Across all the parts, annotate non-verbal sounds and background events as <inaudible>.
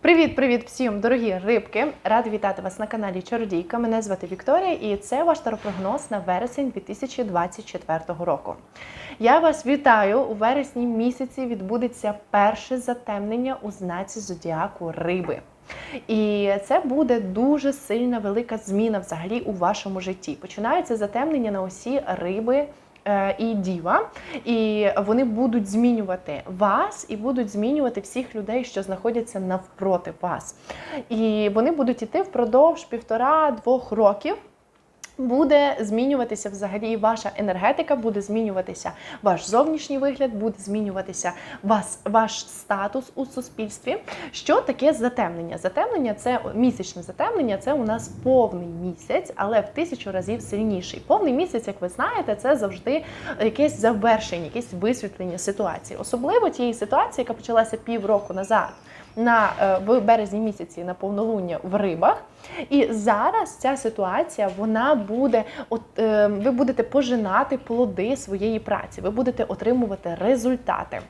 Привіт-привіт всім, дорогі рибки! Рада вітати вас на каналі Чародійка. Мене звати Вікторія, і це ваш таропрогноз на вересень 2024 року. Я вас вітаю! У вересні місяці відбудеться перше затемнення у знаці зодіаку Риби. І це буде дуже сильна велика зміна взагалі у вашому житті. Починається затемнення на осі риби і діва, і вони будуть змінювати вас і будуть змінювати всіх людей, що знаходяться навпроти вас. І вони будуть іти впродовж півтора-двох років. Буде змінюватися взагалі ваша енергетика, буде змінюватися ваш зовнішній вигляд, буде змінюватися вас, ваш статус у суспільстві. Що таке затемнення? Затемнення це місячне затемнення, це у нас повний місяць, але в тисячу разів сильніший. Повний місяць, як ви знаєте, це завжди якесь завершення, якесь висвітлення ситуації, особливо тієї ситуації, яка почалася півроку назад на е, в березні місяці на повнолуння в рибах. І зараз ця ситуація вона буде, от е, ви будете пожинати плоди своєї праці, ви будете отримувати результати.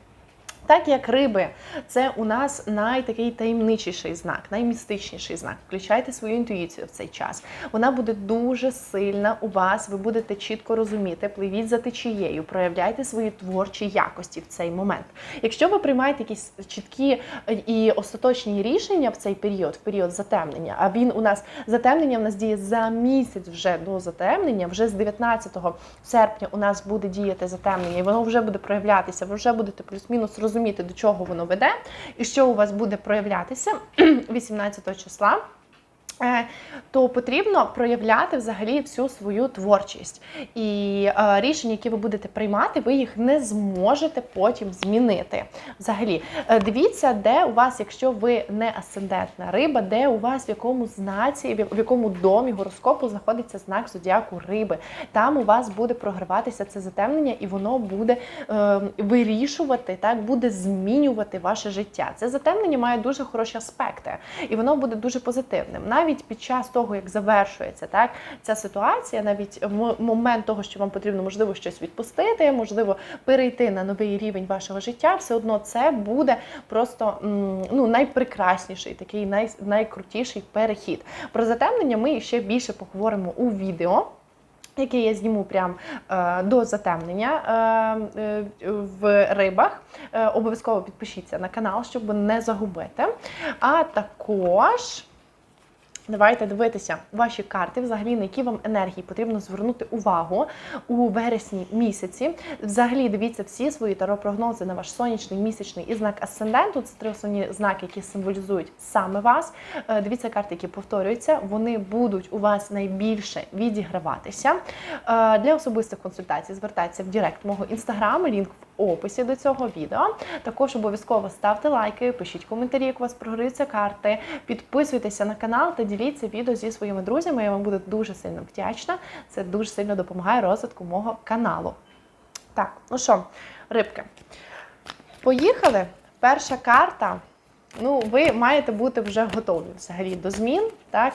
Так як риби, це у нас найтакий таємничіший знак, наймістичніший знак. Включайте свою інтуїцію в цей час. Вона буде дуже сильна у вас. Ви будете чітко розуміти, пливіть за течією, проявляйте свої творчі якості в цей момент. Якщо ви приймаєте якісь чіткі і остаточні рішення в цей період, в період затемнення, а він у нас затемнення в нас діє за місяць вже до затемнення, вже з 19 серпня у нас буде діяти затемнення, і воно вже буде проявлятися. Ви вже будете плюс-мінус розуміти розуміти, до чого воно веде, і що у вас буде проявлятися <clears throat> 18 числа. То потрібно проявляти взагалі всю свою творчість. І е, рішення, які ви будете приймати, ви їх не зможете потім змінити. Взагалі, е, дивіться, де у вас, якщо ви не асцендентна риба, де у вас в якому знаці, в якому домі гороскопу знаходиться знак зодіаку риби. Там у вас буде програватися це затемнення, і воно буде е, вирішувати, так буде змінювати ваше життя. Це затемнення має дуже хороші аспекти, і воно буде дуже позитивним. Навіть під час того, як завершується так ця ситуація, навіть в момент того, що вам потрібно можливо щось відпустити, можливо, перейти на новий рівень вашого життя, все одно це буде просто ну найпрекрасніший, такий най, найкрутіший перехід. Про затемнення ми ще більше поговоримо у відео. Яке я зніму прямо е, до затемнення е, е, в рибах. Обов'язково підпишіться на канал, щоб не загубити. А також Давайте дивитися ваші карти, взагалі на які вам енергії потрібно звернути увагу у вересні місяці. Взагалі дивіться всі свої таро-прогнози на ваш сонячний, місячний і знак асценденту. Це три основні знаки, які символізують саме вас. Е, дивіться карти, які повторюються. Вони будуть у вас найбільше відіграватися. Е, для особистих консультацій звертайтеся в Директ мого інстаграму. Лінк в описі до цього відео. Також обов'язково ставте лайки, пишіть коментарі, як у вас програються карти, підписуйтеся на канал та діліться відео зі своїми друзями. Я вам буду дуже сильно вдячна. Це дуже сильно допомагає розвитку мого каналу. Так, ну що, рибки, поїхали. Перша карта. Ну, ви маєте бути вже готові взагалі до змін, так?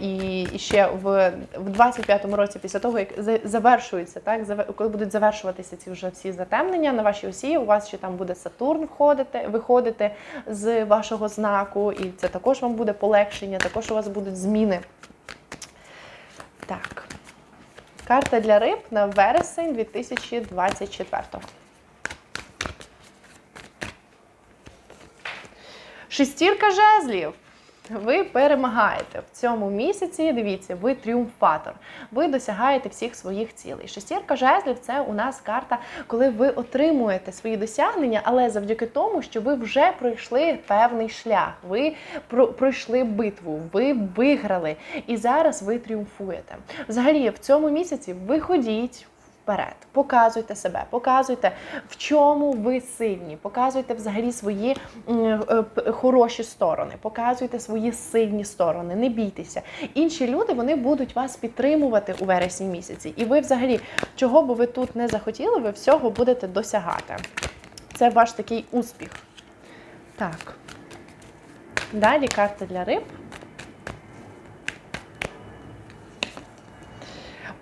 І, і ще в в 25-му році, після того, як завершується, так, коли будуть завершуватися ці вже всі затемнення на вашій осі, у вас ще там буде Сатурн входити, виходити з вашого знаку, і це також вам буде полегшення, також у вас будуть зміни. Так. Карта для риб на вересень 2024 Шестірка жезлів. Ви перемагаєте в цьому місяці. Дивіться, ви тріумфатор. Ви досягаєте всіх своїх цілей. Шестірка жезлів це у нас карта, коли ви отримуєте свої досягнення, але завдяки тому, що ви вже пройшли певний шлях. Ви пройшли битву, ви виграли, і зараз ви тріумфуєте. Взагалі, в цьому місяці виходіть вперед. Показуйте себе, показуйте, в чому ви сильні, показуйте взагалі свої е, хороші сторони, показуйте свої сильні сторони, не бійтеся. Інші люди вони будуть вас підтримувати у вересні місяці. І ви, взагалі, чого би ви тут не захотіли, ви всього будете досягати. Це ваш такий успіх. Так. Далі карта для риб.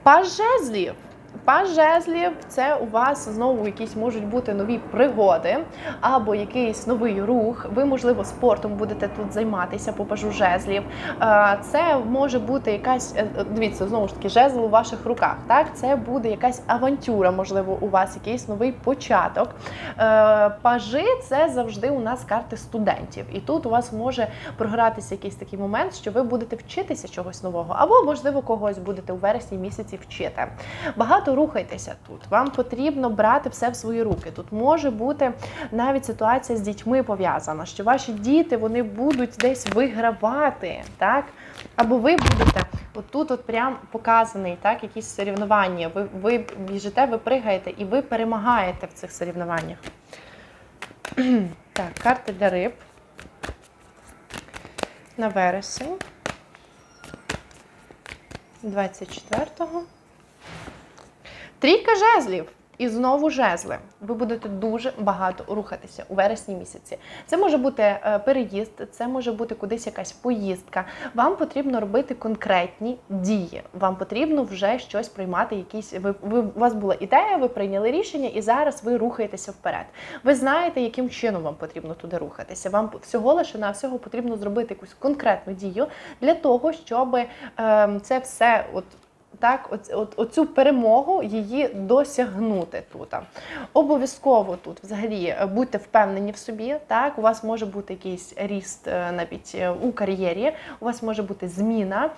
Паж жезлів паж жезлів це у вас знову якісь можуть бути нові пригоди або якийсь новий рух. Ви, можливо, спортом будете тут займатися по пажу жезлів. Е, Це може бути якась е, дивіться, знову ж таки, жезл у ваших руках. Так, це буде якась авантюра, можливо, у вас якийсь новий початок. Е, Пажи це завжди у нас карти студентів, і тут у вас може програтися якийсь такий момент, що ви будете вчитися чогось нового, або можливо когось будете у вересні місяці вчити. Багато рухайтеся тут. Вам потрібно брати все в свої руки. Тут може бути навіть ситуація з дітьми пов'язана, що ваші діти вони будуть десь вигравати, так? Або ви будете отут, от прям показаний, так, якісь соревнування. Ви, ви біжите, ви пригаєте і ви перемагаєте в цих соревнованнях. Так, карти для риб. На вересень. 24-го. Трійка жезлів. І знову жезли. Ви будете дуже багато рухатися у вересні місяці. Це може бути е, переїзд, це може бути кудись якась поїздка. Вам потрібно робити конкретні дії. Вам потрібно вже щось приймати. Якісь ви, ви у вас була ідея, ви прийняли рішення, і зараз ви рухаєтеся вперед. Ви знаєте, яким чином вам потрібно туди рухатися. Вам всього лише на всього потрібно зробити якусь конкретну дію для того, щоб е, це все от так, от, от, оцю перемогу її досягнути тут. Обов'язково тут взагалі е, будьте впевнені в собі. Так, у вас може бути якийсь ріст е, навіть е, у кар'єрі, у вас може бути зміна,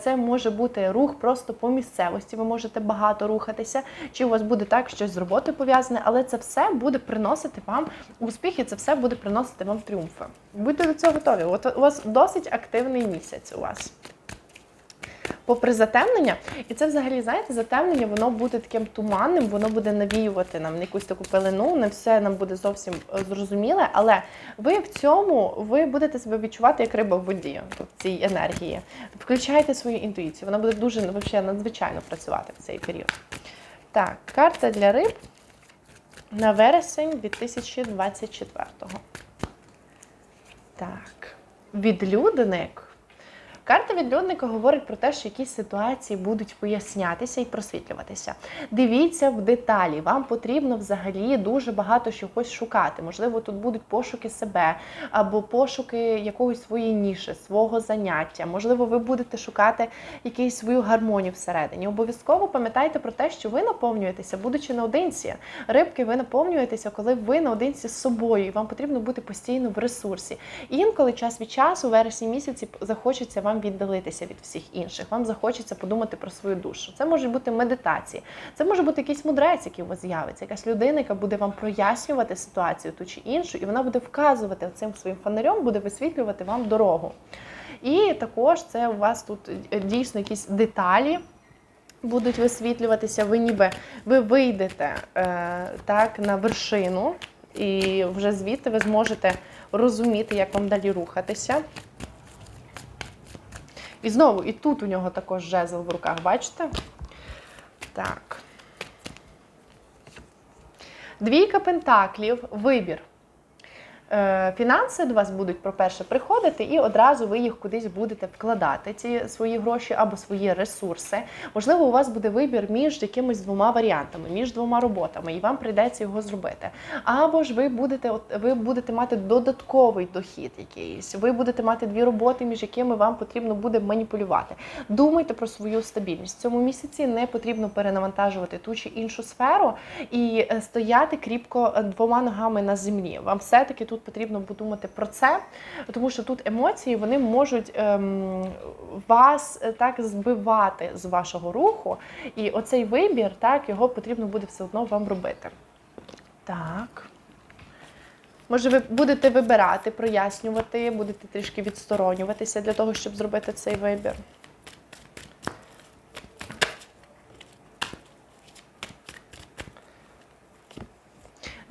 це може бути рух просто по місцевості. Ви можете багато рухатися, чи у вас буде так щось з роботою пов'язане, але це все буде приносити вам успіх, і це все буде приносити вам тріумфи. Будьте до цього готові. От у вас досить активний місяць у вас попри затемнення, і це взагалі, знаєте, затемнення, воно буде таким туманним, воно буде навіювати нам якусь таку пелену, не все нам буде зовсім е, зрозуміле, але ви в цьому ви будете себе відчувати як риба в воді, в цій енергії. Включайте свою інтуїцію, вона буде дуже взагалі, надзвичайно працювати в цей період. Так, карта для риб на вересень 2024-го. Так, відлюдник. Карта відлюдника говорить про те, що якісь ситуації будуть пояснятися і просвітлюватися. Дивіться в деталі. Вам потрібно взагалі дуже багато чогось шукати. Можливо, тут будуть пошуки себе або пошуки якоїсь своєї ніші, свого заняття. Можливо, ви будете шукати якусь свою гармонію всередині. Обов'язково пам'ятайте про те, що ви наповнюєтеся, будучи наодинці. Рибки, ви наповнюєтеся, коли ви наодинці з собою, і вам потрібно бути постійно в ресурсі. Інколи час від часу, у вересні місяці, захочеться вам віддалитися від всіх інших. Вам захочеться подумати про свою душу. Це можуть бути медитації, це може бути якийсь мудрець, який у вас з'явиться, якась людина, яка буде вам прояснювати ситуацію ту чи іншу, і вона буде вказувати цим своїм фонарем, буде висвітлювати вам дорогу. І також це у вас тут е, дійсно якісь деталі. Будуть висвітлюватися, ви ніби ви вийдете е, так на вершину, і вже звідти ви зможете розуміти, як вам далі рухатися. І знову, і тут у нього також жезл в руках, бачите? Так. Двійка пентаклів, вибір. Е, Фінанси до вас будуть, по-перше, приходити, і одразу ви їх кудись будете вкладати, ці свої гроші або свої ресурси. Можливо, у вас буде вибір між якимись двома варіантами, між двома роботами, і вам прийдеться його зробити. Або ж ви будете ви будете мати додатковий дохід якийсь, ви будете мати дві роботи, між якими вам потрібно буде маніпулювати. Думайте про свою стабільність. В цьому місяці не потрібно перенавантажувати ту чи іншу сферу і е, стояти кріпко е, двома ногами на землі. Вам все-таки тут потрібно подумати про це, тому що тут емоції вони можуть ем, вас е, так збивати з вашого руху, і оцей вибір, так, його потрібно буде все одно вам робити. Так. Може, ви будете вибирати, прояснювати, будете трішки відсторонюватися для того, щоб зробити цей вибір.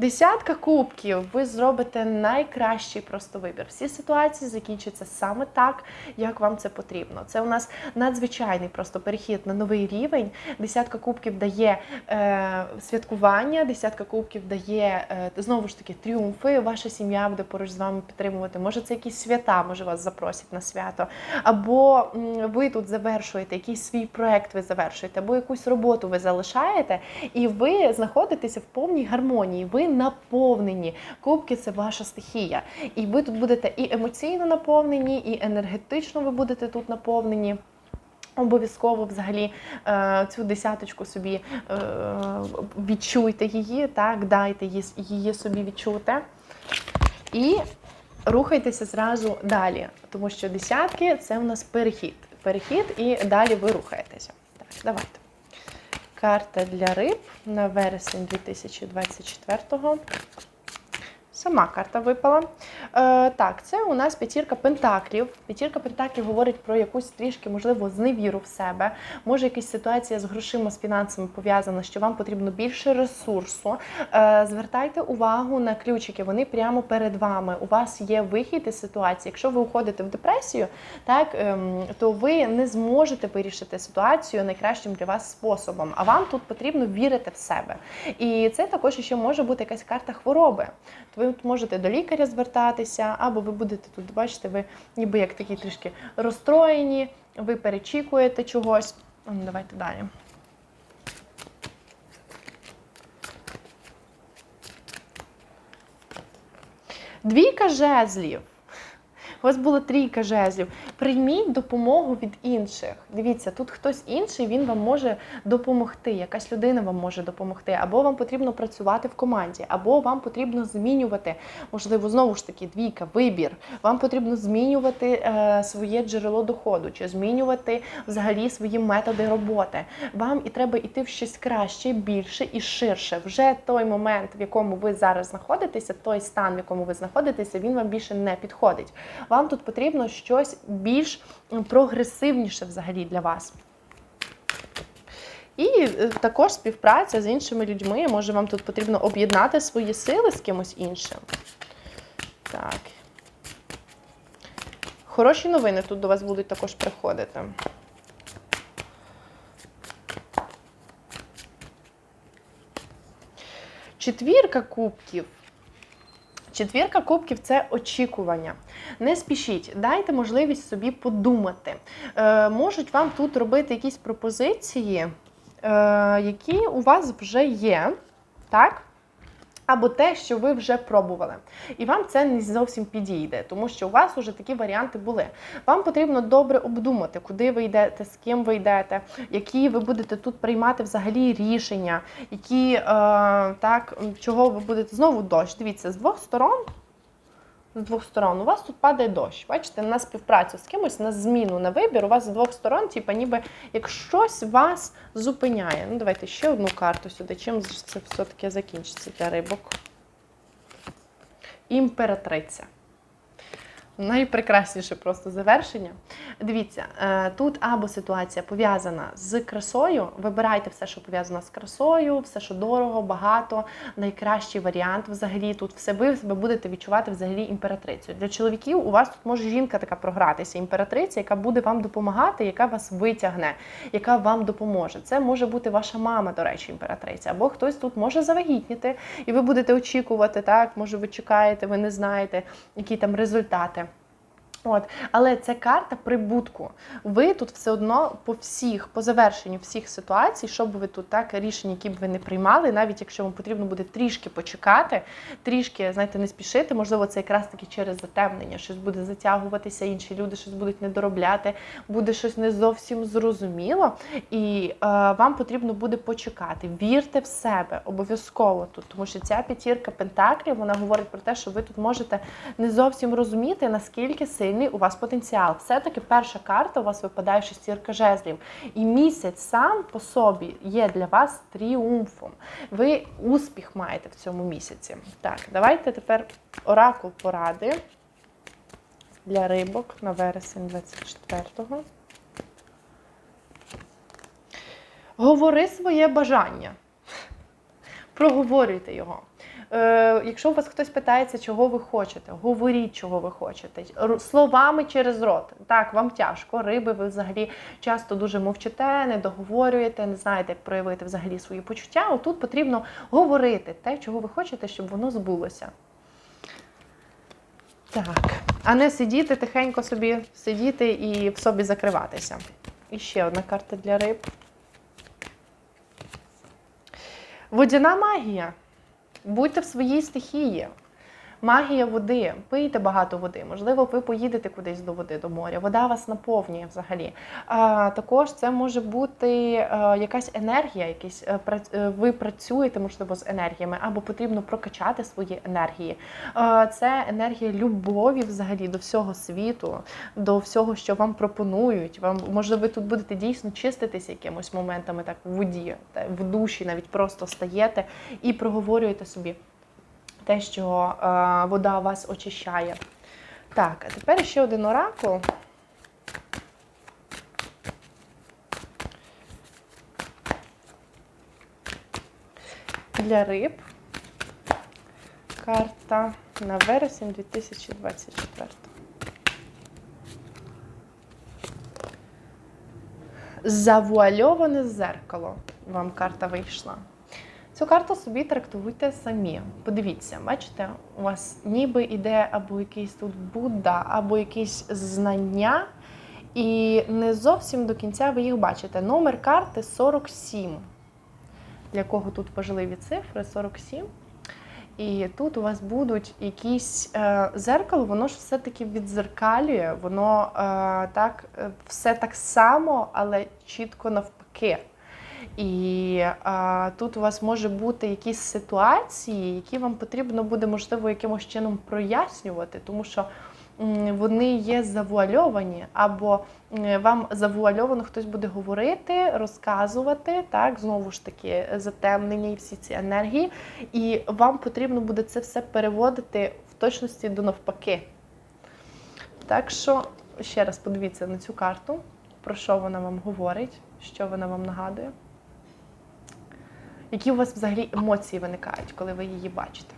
Десятка кубків, ви зробите найкращий просто вибір. Всі ситуації закінчаться саме так, як вам це потрібно. Це у нас надзвичайний просто перехід на новий рівень. Десятка кубків дає е, святкування, десятка кубків дає е, знову ж таки тріумфи. Ваша сім'я буде поруч з вами підтримувати. Може, це якісь свята, може вас запросять на свято. Або ви тут завершуєте якийсь свій проект, ви завершуєте, або якусь роботу ви залишаєте, і ви знаходитеся в повній гармонії. Ви наповнені. Кубки це ваша стихія. І ви тут будете і емоційно наповнені, і енергетично ви будете тут наповнені. Обов'язково взагалі е, цю десяточку собі е, відчуйте її, так, дайте її, собі відчути. І рухайтеся зразу далі, тому що десятки це у нас перехід. Перехід і далі ви рухаєтеся. Так, давайте. Карта для риб на вересень 2024-го. Сама карта випала. Е, так, це у нас п'ятірка пентаклів. П'ятірка пентаклів говорить про якусь трішки, можливо, зневіру в себе. Може, якась ситуація з грошима, з фінансами пов'язана, що вам потрібно більше ресурсу. Е, звертайте увагу на ключики, вони прямо перед вами. У вас є вихід із ситуації. Якщо ви уходите в депресію, так, ем, то ви не зможете вирішити ситуацію найкращим для вас способом. А вам тут потрібно вірити в себе. І це також ще може бути якась карта хвороби. То ви можете до лікаря звертатися, або ви будете тут, бачите, ви ніби як такі трішки розстроєні, ви перечікуєте чогось. Давайте далі. Двійка жезлів. У вас була трійка жезлів. Прийміть допомогу від інших. Дивіться, тут хтось інший він вам може допомогти. Якась людина вам може допомогти, або вам потрібно працювати в команді, або вам потрібно змінювати, можливо, знову ж таки, двійка, вибір. Вам потрібно змінювати е, своє джерело доходу, чи змінювати взагалі свої методи роботи. Вам і треба йти в щось краще, більше і ширше. Вже той момент, в якому ви зараз знаходитеся, той стан, в якому ви знаходитеся, він вам більше не підходить. Вам тут потрібно щось більш прогресивніше взагалі для вас. І е, також співпраця з іншими людьми. Може, вам тут потрібно об'єднати свої сили з кимось іншим. Так. Хороші новини тут до вас будуть також приходити. Четвірка кубків. Четвірка кубків це очікування. Не спішіть, дайте можливість собі подумати. Е, можуть вам тут робити якісь пропозиції, е, які у вас вже є, так? Або те, що ви вже пробували. І вам це не зовсім підійде, тому що у вас вже такі варіанти були. Вам потрібно добре обдумати, куди ви йдете, з ким ви йдете, які ви будете тут приймати взагалі рішення, які е, так, чого ви будете знову дощ. Дивіться, з двох сторон. З двох сторон у вас тут падає дощ. Бачите, на співпрацю з кимось, на зміну, на вибір. У вас з двох сторон, типа, ніби як щось вас зупиняє. Ну, давайте ще одну карту сюди. Чим це все-таки закінчиться для рибок? Імператриця. Найпрекрасніше просто завершення. Дивіться, е, тут або ситуація пов'язана з красою. Вибирайте все, що пов'язано з красою, все, що дорого, багато, найкращий варіант взагалі. Тут все ви себе будете відчувати взагалі імператрицею. Для чоловіків у вас тут може жінка така програтися, імператриця, яка буде вам допомагати, яка вас витягне, яка вам допоможе. Це може бути ваша мама, до речі, імператриця, або хтось тут може завагітніти, і ви будете очікувати, так, може, ви чекаєте, ви не знаєте, які там результати. От, але це карта прибутку. Ви тут все одно по всіх, по завершенню всіх ситуацій, що б ви тут так рішення, які б ви не приймали, навіть якщо вам потрібно буде трішки почекати, трішки, знаєте, не спішити, можливо, це якраз таки через затемнення, щось буде затягуватися, інші люди щось будуть недоробляти, буде щось не зовсім зрозуміло, і е, вам потрібно буде почекати. Вірте в себе обов'язково тут, тому що ця п'ятірка пентаклів вона говорить про те, що ви тут можете не зовсім розуміти, наскільки сильний у вас потенціал. Все-таки перша карта у вас випадає шестірка жезлів. І місяць сам по собі є для вас тріумфом. Ви успіх маєте в цьому місяці. Так, давайте тепер оракул поради для рибок на вересень 24-го. Говори своє бажання. Проговорюйте його. Е, якщо у вас хтось питається, чого ви хочете, говоріть, чого ви хочете. Словами через рот. Так, вам тяжко. Риби ви взагалі часто дуже мовчите, не договорюєте, не знаєте, як проявити взагалі свої почуття. Отут потрібно говорити те, чого ви хочете, щоб воно збулося. Так, а не сидіти тихенько собі, сидіти і в собі закриватися. І ще одна карта для риб. Водяна магія. Будьте в своїй стихії. Магія води. Пийте багато води. Можливо, ви поїдете кудись до води, до моря. Вода вас наповнює взагалі. А, також це може бути е, якась енергія, якісь, е, прац- е, ви працюєте, можливо, з енергіями, або потрібно прокачати свої енергії. Е, це енергія любові взагалі до всього світу, до всього, що вам пропонують. Вам можливо, ви тут будете дійсно чиститися якимось моментами, так в воді, в душі, навіть просто стаєте і проговорюєте собі те, що е, вода вас очищає. Так, а тепер ще один оракул. Для риб. Карта на вересень 2024. Завуальоване зеркало. Вам карта вийшла. Цю карту собі трактуйте самі. Подивіться, бачите, у вас ніби іде або якийсь тут Будда, або якісь знання, і не зовсім до кінця ви їх бачите. Номер карти 47. Для кого тут важливі цифри 47. І тут у вас будуть якісь е, зеркало, воно ж все-таки відзеркалює, воно е, так, е, все так само, але чітко навпаки. І а, тут у вас може бути якісь ситуації, які вам потрібно буде, можливо, якимось чином прояснювати, тому що вони є завуальовані, або вам завуальовано хтось буде говорити, розказувати, так, знову ж таки, затемнення і всі ці енергії, і вам потрібно буде це все переводити в точності до навпаки. Так що ще раз подивіться на цю карту, про що вона вам говорить, що вона вам нагадує. Які у вас взагалі емоції виникають, коли ви її бачите?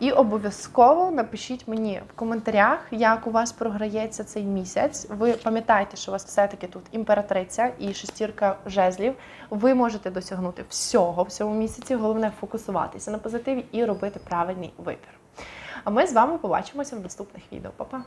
І обов'язково напишіть мені в коментарях, як у вас програється цей місяць. Ви пам'ятаєте, що у вас все-таки тут імператриця і шестірка жезлів. Ви можете досягнути всього в цьому місяці. Головне фокусуватися на позитиві і робити правильний вибір. А ми з вами побачимося в наступних відео. Па-па!